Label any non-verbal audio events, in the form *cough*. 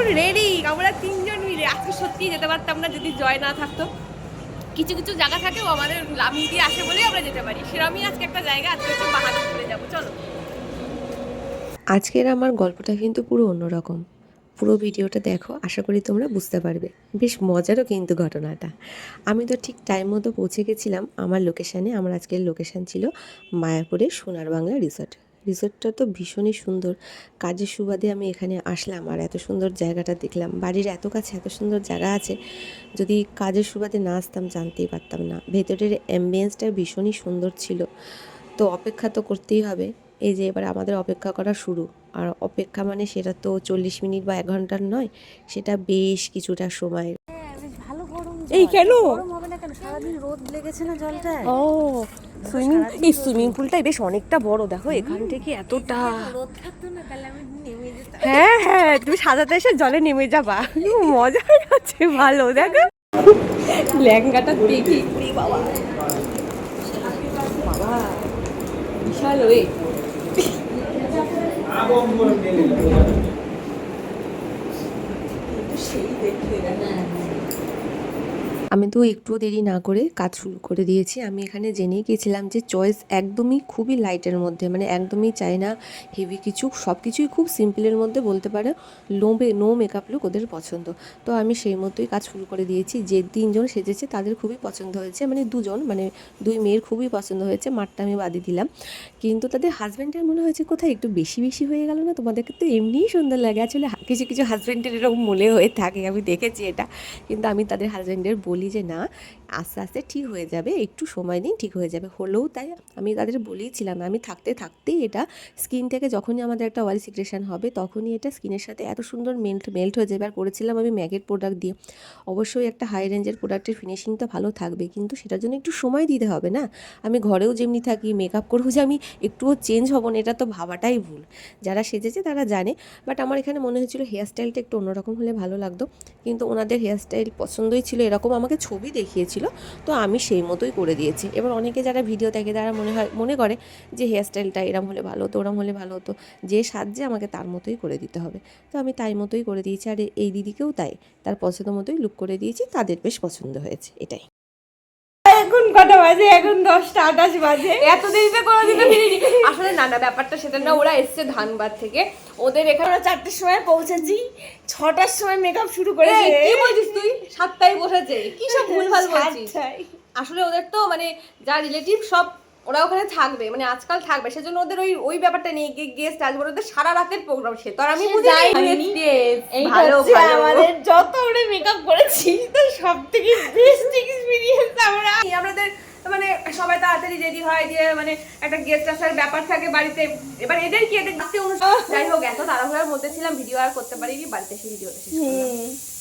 এখন রেডি আমরা তিনজন মিলে। আজকে সত্যি যেতে পারতাম না, যদি জয় না থাকতো। কিছু কিছু জায়গা থাকে ও আমাদের লামি দিয়ে আসে বলেই আমরা যেতে পারি। সেরকমই আজকে একটা জায়গা, আজকে হচ্ছে বাহাদুরপুরে যাব, চলো। আজকের আমার গল্পটা কিন্তু পুরো অন্যরকম। পুরো ভিডিওটা দেখো, আশা করি তোমরা বুঝতে পারবে। বেশ মজারও কিন্তু ঘটনাটা। আমি তো ঠিক টাইম মতো পৌঁছে গেছিলাম আমার লোকেশানে আমার আজকের লোকেশান ছিল মায়াপুরের সোনার বাংলা রিসর্ট রিসর্টটা তো ভীষণই সুন্দর। কাজের সুবাদে আমি এখানে আসলাম আর এত সুন্দর জায়গাটা দেখলাম। বাড়ির এত কাছে এত সুন্দর জায়গা আছে যদি কাজের সুবাদে না আসতাম জানতেই পারতাম না। ভেতরের অ্যাম্বিয়েন্সটা ভীষণই সুন্দর ছিল। তো অপেক্ষা তো করতেই হবে। এই যে এবার আমাদের অপেক্ষা করা শুরু। আর অপেক্ষা মানে সেটা তো চল্লিশ মিনিট বা এক ঘণ্টার নয় সেটা বেশ কিছুটা সময়। গরম এই কেন? গরম হবে না কেন? সারাদিন রোদ লেগেছে না জলটায়? ও সুইমিং এই সুইমিং পুলটাই বেশ অনেকটা বড় দেখো এখান থেকে এতটা হ্যাঁ হ্যাঁ তুমি সাজাতে এসে জলে নেমে যাবা। মজা আছে ভালো দেখো। লেহেঙ্গাটা দেখি। বাবা। বাবা বিশাল ওয়ে। আমি তো একটুও দেরি না করে কাজ শুরু করে দিয়েছি। আমি এখানে জেনেই গেছিলাম যে চয়েস একদমই খুবই লাইটের মধ্যে মানে একদমই চাই না হেভি কিছু সব কিছুই খুব সিম্পলের মধ্যে বলতে পারে লো নো মেকআপ লুক ওদের পছন্দ। তো আমি সেই মতোই কাজ শুরু করে দিয়েছি, যে তিনজন সেজেছে তাদের খুবই পছন্দ হয়েছে মানে দুজন মানে দুই মেয়ের খুবই পছন্দ হয়েছে মাঠটা আমি বাদই দিলাম। কিন্তু তাদের হাজব্যান্ডের মনে হয়েছে কোথায় একটু বেশি বেশি হয়ে গেল না? তোমাদেরকে তো এমনিই সুন্দর লাগে, আসলে কিছু কিছু হাজব্যান্ডের এরকম মনে হয়ে থাকে, আমি দেখেছি এটা। কিন্তু আমি তাদের হাজব্যান্ডের বলি যে না, আস্তে আস্তে ঠিক হয়ে যাবে, একটু সময় দিন ঠিক হয়ে যাবে। হলেও তাই আমি তাদের বলেইছিলাম আমি থাকতে থাকতেই এটা স্কিন থেকে যখনই আমাদের একটা অয়েল সিক্রেশন হবে, তখনই এটা স্কিনের সাথে এত সুন্দর মেল্ট মেল্ট হয়ে যাবে। আর করেছিলাম আমি ম্যাগের প্রোডাক্ট দিয়ে। অবশ্যই একটা হাই রেঞ্জের প্রোডাক্টের ফিনিশিং তো ভালো থাকবে, কিন্তু সেটার জন্য একটু সময় দিতে হবে না। আমি ঘরেও যেমনি থাকি মেকআপ করব যে আমি একটুও চেঞ্জ হব না, এটা তো ভাবাটাই ভুল। যারা সেজেছে তারা জানে বাট আমার এখানে মনে হয়েছিল হেয়ার স্টাইলটা একটু অন্যরকম হলে ভালো লাগতো। কিন্তু ওনাদের হেয়ার স্টাইল পছন্দই ছিল এরকম আমাকে ছবি দেখিয়েছিল, তো আমি সেই মতোই করে দিয়েছি। এবার অনেকে যারা ভিডিও দেখে তারা মনে হয়, মনে করে যে হেয়ার স্টাইলটা এরম হলে ভালো হতো, ওরম হলে ভালো হতো। যে সাজে আমাকে তার মতোই করে দিতে হবে। তো আমি তাই মতোই করে দিয়েছি, আর এই দিদিকেও তাই। তার পছন্দ মতোই লুক করে দিয়েছি, তাদের বেশ পছন্দ হয়েছে, এটাই। এখন কটা বাজে? এখন দশটা আঠাশ বাজে। এত দেরিতে কোনো দিতে ফিরিনি। আসলে না না ব্যাপারটা সেটা না ওরা এসছে ধানবাদ থেকে। ওদের এখানে আমরা চারটের সময় পৌঁছেছি ছটার সময় মেকআপ শুরু এই, কি বলছিস তুই? সাতটায় বসেছে। কি সব *laughs* ভুলভাল বলছিস? আসলে ওদের তো মানে যা রিলেটিভ সব ওরা ওখানে থাকবে মানে আজকাল থাকবে। সেজন্য ওদের ওই ওই ব্যাপারটা নিয়ে গেস্ট আসবে। ওদের সারা রাতের প্রোগ্রাম সে তো আর আমি সে বুঝি যাইনি। এইটা হচ্ছে আমাদের যত আমরা মেকআপ করেছি তো সব থেকে বেস্ট এক্সপিরিয়েন্স আমরা আমাদের মানে সবাই তাড়াতাড়ি রেডি হয় যে মানে একটা গেস্ট আসার ব্যাপার থাকে বাড়িতে। এবার এদের কি এদের যাই হোক এত তাড়াহুড়ার মধ্যে ছিলাম ভিডিও আর করতে পারিনি বাড়িতে এসে ভিডিওটা শেষ